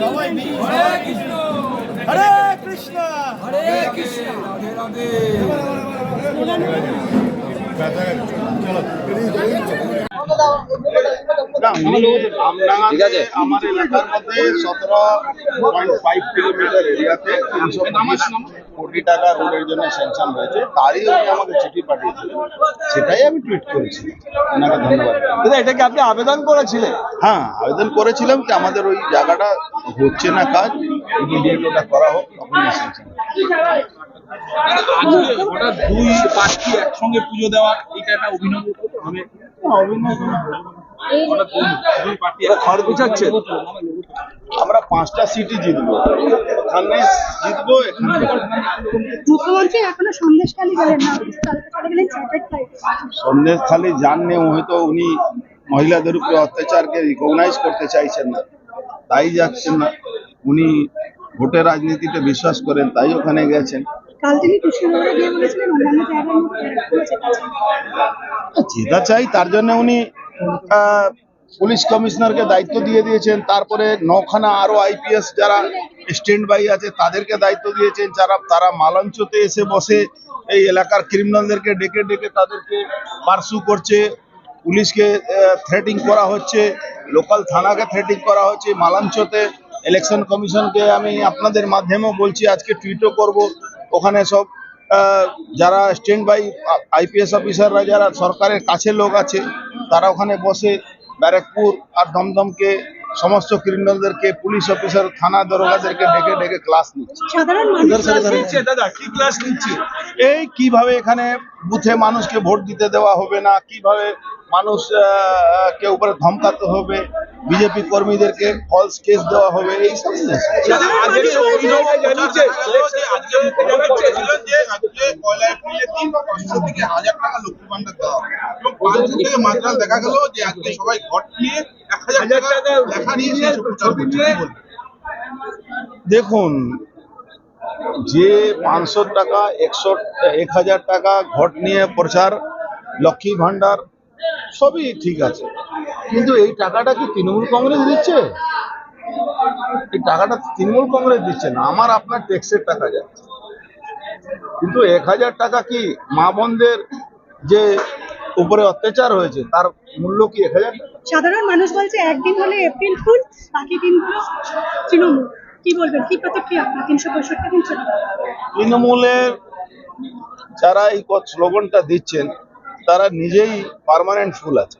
সবাই মিলে হরে কৃষ্ণ। হরে কৃষ্ণ। ঠিক আছে আমার এলাকার মধ্যে সতেরো পয়েন্ট ফাইভ কিলোমিটার এরিয়াতে তিনশো পঁচিশ কোটি টাকা রোডের জন্য স্যাংশন হয়েছে তারই উনি আমাকে চিঠি পাঠিয়েছিলেন সেটাই আমি টুইট করেছি। ওনাকে ধন্যবাদ। দাদা এটা কি আপনি আবেদন করেছিলেন? হ্যাঁ আবেদন করেছিলাম কি আমাদের ওই জায়গাটা হচ্ছে না কাজ। ইমিডিয়েট ওটা করা হোক তখন স্যাংশন হঠাৎ দুই একসঙ্গে পুজো দেওয়া এটা একটা অভিনব মানে খড় গুছাচ্ছে। আমরা পাঁচটা সিটি জিতবো। ওখানে জিতবো এখানে মুখ্যমন্ত্রী এখনও সন্দেশখালী গেলেন না চলে গেলেন সন্দেশ খালি জাননে হয়তো উনি মহিলাদের উপরে অত্যাচারকে রিকগনাইজ করতে চাইছেন না। তাই যাচ্ছেন না। উনি ভোটের রাজনীতিতে বিশ্বাস করেন তাই ওখানে গেছেন। যেটা চাই তার জন্য উনি পুলিশ কমিশনারকে দায়িত্ব দিয়ে দিয়েছেন, তারপরে নখানা আরও আইপিএস যারা স্ট্যান্ড বাই আছে, তাদেরকে দায়িত্ব দিয়েছেন, যারা, তারা মালঞ্চতে এসে বসে এই এলাকার ক্রিমিনালদেরকে ডেকে ডেকে তাদেরকে পার্সু করছে, পুলিশকে থ্রেটিং করা হচ্ছে লোকাল থানাকে থ্রেটিং করা হচ্ছে, মালাঞ্চতে ইলেকশন কমিশনকে আমি আপনাদের মাধ্যমেও বলছি, আজকে টুইটও করব, ওখানে সব যারা স্ট্যান্ড বাই আইপিএস অফিসাররা যারা সরকারের কাছে লোক আছে তারা ওখানে বসে ব্যারাকপুর আর দমদমকে সমস্ত ক্রিমিনালদেরকে পুলিশ অফিসার থানা দরোগাদেরকে ডেকে ডেকে ক্লাস নিচ্ছে। নিচ্ছে দাদা কি ক্লাস নিচ্ছে? এই কীভাবে এখানে বুথে মানুষকে ভোট দিতে দেওয়া হবে না? কীভাবে মানুষ কে উপরে ধমকাতে হবে, বিজেপি কর্মীদেরকে ফলস কেস দেওয়া হবে, এই সব সবাই ঘট নিয়ে? দেখুন, যে পাঁচশো টাকা, একশো, এক হাজার টাকা ঘট নিয়ে প্রচার লক্ষ্মী ভান্ডার সবই ঠিক আছে। কিন্তু এই টাকাটা কি তৃণমূল কংগ্রেস দিচ্ছে? এই টাকাটা তৃণমূল কংগ্রেস দিচ্ছে না আমার আপনার ট্যাক্সের টাকা যাচ্ছে। কিন্তু এক হাজার টাকা কি মা বোনদের যে উপরে অত্যাচার হয়েছে তার মূল্য কি এক হাজার সাধারণ মানুষ বলছে একদিন হলে এপ্রিল ফুল বাকি দিনগুলো তৃণমূল। কি বলবেন? কি প্রতিক্রিয়া? আপনার তিনশো পঁয়ষট্টি দিন তৃণমূলের যারা এই স্লোগানটা দিচ্ছেন তারা নিজেই পার্মানেন্ট ফুল আছে।